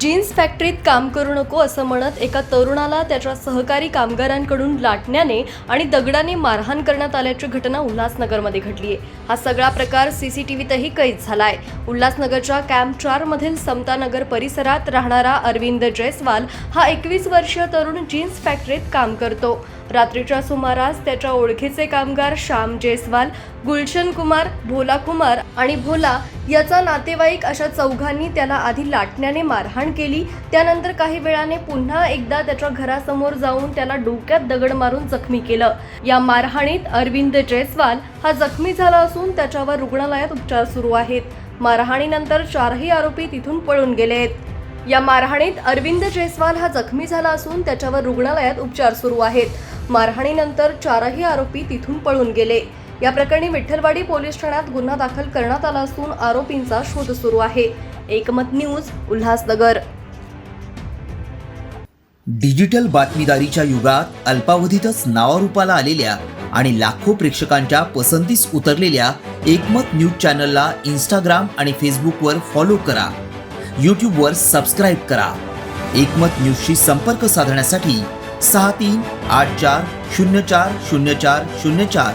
Jeans फॅक्टरीत काम करू नको असं म्हणत एका तरुणाला त्याच्या सहकारी कामगारांकडून लाटण्याने आणि दगडाने मारहाण करण्यात आल्याची घटना उल्हासनगरमध्ये घडली आहे. हा सगळा प्रकार सीसीटीव्हीतही कैद झाला आहे उल्हासनगरच्या कॅम्प चारमधील समतानगर परिसरात राहणारा अरविंद जयस्वाल हा एकवीस वर्षीय तरुण जीन्स फॅक्टरीत काम करतो. रात्रीच्या सुमारास त्याच्या ओळखीचे कामगार श्याम जयस्वाल गुलशन कुमार भोला कुमार आणि भोला याचा नातेवाईक अशा चौघांनी त्याला आधी लाटण्याने मारहाण केली. त्यानंतर काही वेळाने पुन्हा एकदा त्याच्या घरासमोर जाऊन त्याला डोक्यात दगड मारून जखमी केलं. या मारहाणीत अरविंद जयस्वाल हा जखमी झाला असून त्याच्यावर रुग्णालयात उपचार सुरू आहेत. मारहाणीनंतर चारही आरोपी तिथून पळून गेले आहेत. या मारहाणीत अरविंद जयस्वाल हा जखमी झाला असून त्याच्यावर रुग्णालयात उपचार सुरू आहेत. मारहाणीनंतर चारही आरोपी तिथून पळून गेले. या प्रकरणी विठ्ठलवाडी पोलीस ठाण्यात गुन्हा दाखल करण्यात आला असून आरोपींचा शोध सुरू आहे. एकमत न्यूज उल्हासनगर. डिजिटल बातमीदारीच्या युगात अल्पावधीतच नावारूपाला आलेल्या आणि लाखो प्रेक्षकांच्या पसंतीस उतरलेल्या एकमत न्यूज चॅनलला इंस्टाग्राम आणि फेसबुकवर फॉलो करा. यूट्यूबवर सबस्क्राईब करा. एकमत न्यूजशी संपर्क साधण्यासाठी सहा तीन आठ चार शून्य चार शून्य चार शून्य चार